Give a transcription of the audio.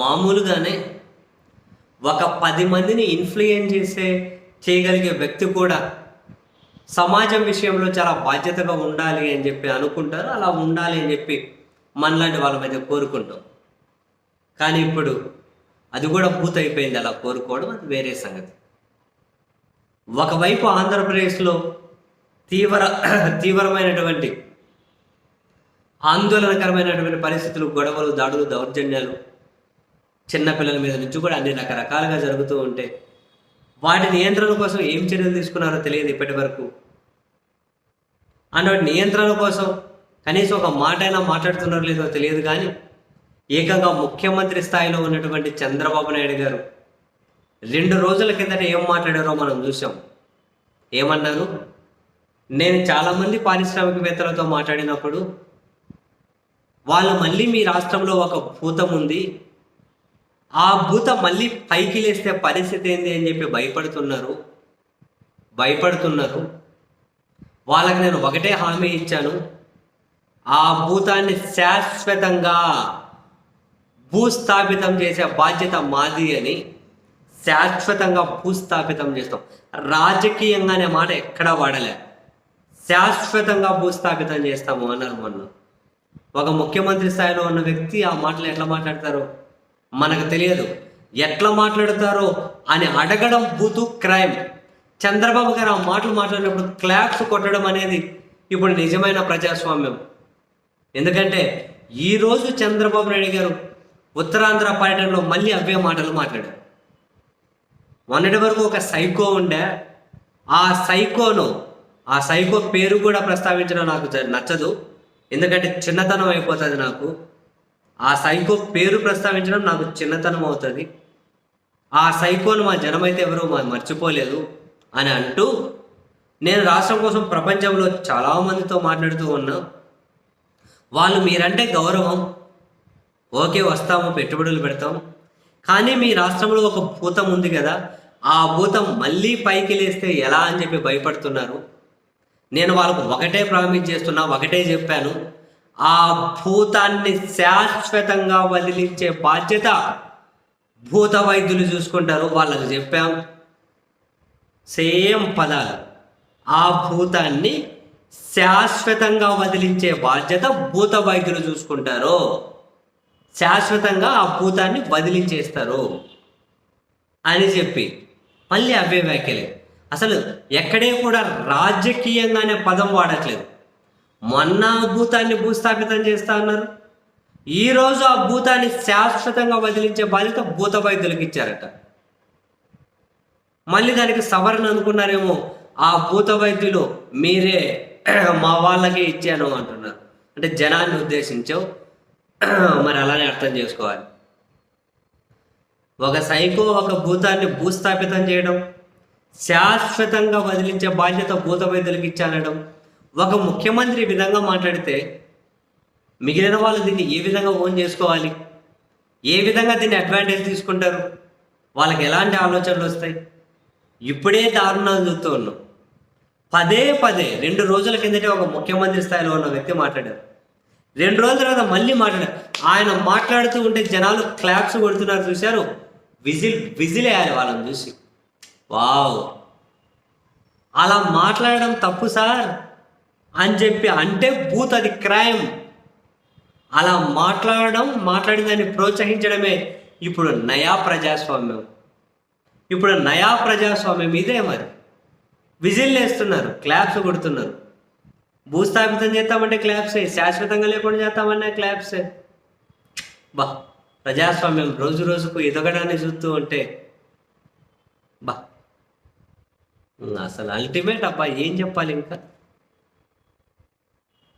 మామూలుగానే ఒక పది మందిని ఇన్ఫ్లుయెన్స్ చేసే చేయగలిగే వ్యక్తి కూడా సమాజం విషయంలో చాలా బాధ్యతగా ఉండాలి అని చెప్పి అనుకుంటారు. అలా ఉండాలి అని చెప్పి మనలాంటి వాళ్ళ మధ్య కోరుకుంటాం. కానీ ఇప్పుడు అది కూడా పూర్తయిపోయింది అలా కోరుకోవడం అది వేరే సంగతి. ఒకవైపు ఆంధ్రప్రదేశ్లో తీవ్ర తీవ్రమైనటువంటి ఆందోళనకరమైనటువంటి పరిస్థితులు గొడవలు దాడులు దౌర్జన్యాలు చిన్నపిల్లల మీద నుంచి కూడా అన్ని రకరకాలుగా జరుగుతూ ఉంటే వాటి నియంత్రణ కోసం ఏం చర్యలు తీసుకున్నారో తెలియదు ఇప్పటి వరకు. అండ్ వాటి నియంత్రణ కోసం కనీసం ఒక మాట అయినా మాట్లాడుతున్నారో లేదో తెలియదు కానీ ఏకంగా ముఖ్యమంత్రి స్థాయిలో ఉన్నటువంటి చంద్రబాబు నాయుడు గారు రెండు రోజుల కిందట ఏం మాట్లాడారో మనం చూసాం ఏమన్నారు? నేను చాలామంది పారిశ్రామికవేత్తలతో మాట్లాడినప్పుడు వాళ్ళు మళ్ళీ మీ రాష్ట్రంలో ఒక భూతం ఉంది ఆ భూత మళ్ళీ పైకి లేస్తే పరిస్థితి ఏంది అని చెప్పి భయపడుతున్నారు. భయపడుతున్నారు. వాళ్ళకి నేను ఒకటే హామీ ఇచ్చాను. ఆ భూతాన్ని శాశ్వతంగా భూస్థాపితం చేసే బాధ్యత మాది అని శాశ్వతంగా భూస్థాపితం చేస్తాం. రాజకీయంగా అనే మాట ఎక్కడా వాడలే. శాశ్వతంగా భూస్థాపితం చేస్తాము అన్నారు మొన్న. ఒక ముఖ్యమంత్రి స్థాయిలో ఉన్న వ్యక్తి ఆ మాటలు ఎట్లా మాట్లాడతారు? మనకు తెలియదు. ఎట్లా మాట్లాడతారో అని అడగడం బూతు క్రైమ్. చంద్రబాబు గారు ఆ మాటలు మాట్లాడినప్పుడు క్లాప్స్ కొట్టడం అనేది ఇప్పుడు నిజమైన ప్రజాస్వామ్యం. ఎందుకంటే ఈరోజు చంద్రబాబు నాయుడు గారు ఉత్తరాంధ్ర పర్యటనలో మళ్ళీ అవే మాటలు మాట్లాడారు. మొన్నటి వరకు ఒక సైకో ఉండే ఆ సైకోను ఆ సైకో పేరు కూడా ప్రస్తావించడం నాకు నచ్చదు. ఎందుకంటే చిన్నతనం అయిపోతుంది నాకు. ఆ సైకో పేరు ప్రస్తావించడం నాకు చిన్నతనం అవుతుంది. ఆ సైకోను మా జనమైతే ఎవరో మా మర్చిపోలేదు అని అంటూ నేను రాష్ట్రం కోసం ప్రపంచంలో చాలామందితో మాట్లాడుతూ ఉన్నా. వాళ్ళు మీరంటే గౌరవం. ఓకే వస్తాము పెట్టుబడులు పెడతాం. కానీ మీ రాష్ట్రంలో ఒక భూతం ఉంది కదా ఆ భూతం మళ్ళీ పైకి లేస్తే ఎలా అని చెప్పి భయపడుతున్నారు. నేను వాళ్ళకు ఒకటే ప్రామిస్ చేస్తున్నా ఒకటే చెప్పాను. ఆ భూతాన్ని శాశ్వతంగా వదిలించే బాధ్యత భూత వైద్యులు చూసుకుంటారు. వాళ్ళకి చెప్పాం. సేమ్ పదాలు. ఆ భూతాన్ని శాశ్వతంగా వదిలించే బాధ్యత భూత వైద్యులు చూసుకుంటారు. శాశ్వతంగా ఆ భూతాన్ని వదిలించేస్తారు అని చెప్పి మళ్ళీ అవే వ్యాఖ్యలే. అసలు ఎక్కడే కూడా రాజకీయంగానే పదం వాడట్లేదు. మొన్న భూతాన్ని భూస్థాపితం చేస్తా అన్నారు. ఈరోజు ఆ భూతాన్ని శాశ్వతంగా వదిలించే బాధ్యత భూత వైద్యులకు ఇచ్చారట. మళ్ళీ దానికి సవరణ అనుకున్నారేమో ఆ భూత వైద్యులు మీరే మా వాళ్ళకే ఇచ్చాను అంటున్నారు. అంటే జనాన్ని ఉద్దేశించో మరి అలానే అర్థం చేసుకోవాలి. ఒక సైకో ఒక భూతాన్ని భూస్థాపితం చేయడం శాశ్వతంగా వదిలించే బాధ్యత భూత వైద్యులకు ఇచ్చానడం ఒక ముఖ్యమంత్రి విధంగా మాట్లాడితే మిగిలిన వాళ్ళు దీన్ని ఏ విధంగా ఓన్ చేసుకోవాలి? ఏ విధంగా దీన్ని అడ్వాంటేజ్ తీసుకుంటారు? వాళ్ళకి ఎలాంటి ఆలోచనలు వస్తాయి? ఇప్పుడే దారుణాలు చూస్తూ ఉన్నాం. పదే పదే రెండు రోజుల కిందటే ఒక ముఖ్యమంత్రి స్థాయిలో ఉన్న వ్యక్తి మాట్లాడారు. రెండు రోజుల తర్వాత మళ్ళీ మాట్లాడారు. ఆయన మాట్లాడుతూ ఉంటే జనాలు క్లాప్స్ కొడుతున్నారు చూశారు? విజిల్ విజిల్ వేయాలి వాళ్ళని చూసి. వావ్! అలా మాట్లాడడం తప్పు సార్. అని చెప్పి అంటే బూత్ అది క్రైమ్. అలా మాట్లాడడం మాట్లాడిన దాన్ని ప్రోత్సహించడమే ఇప్పుడు నయా ప్రజాస్వామ్యం. ఇప్పుడు నయా ప్రజాస్వామ్యం ఇదే మరి. విజిల్ వేస్తున్నారు క్లాప్స్ కొడుతున్నారు. భూస్థాపితం చేస్తామంటే క్లాప్సే శాశ్వతంగా లేకుండా చేస్తామన్నా క్లాప్సే. బా ప్రజాస్వామ్యం రోజు రోజుకు ఎదగడాన్ని చూస్తూ ఉంటే బా. అసలు అల్టిమేట్ అబ్బా ఏం చెప్పాలి ఇంకా?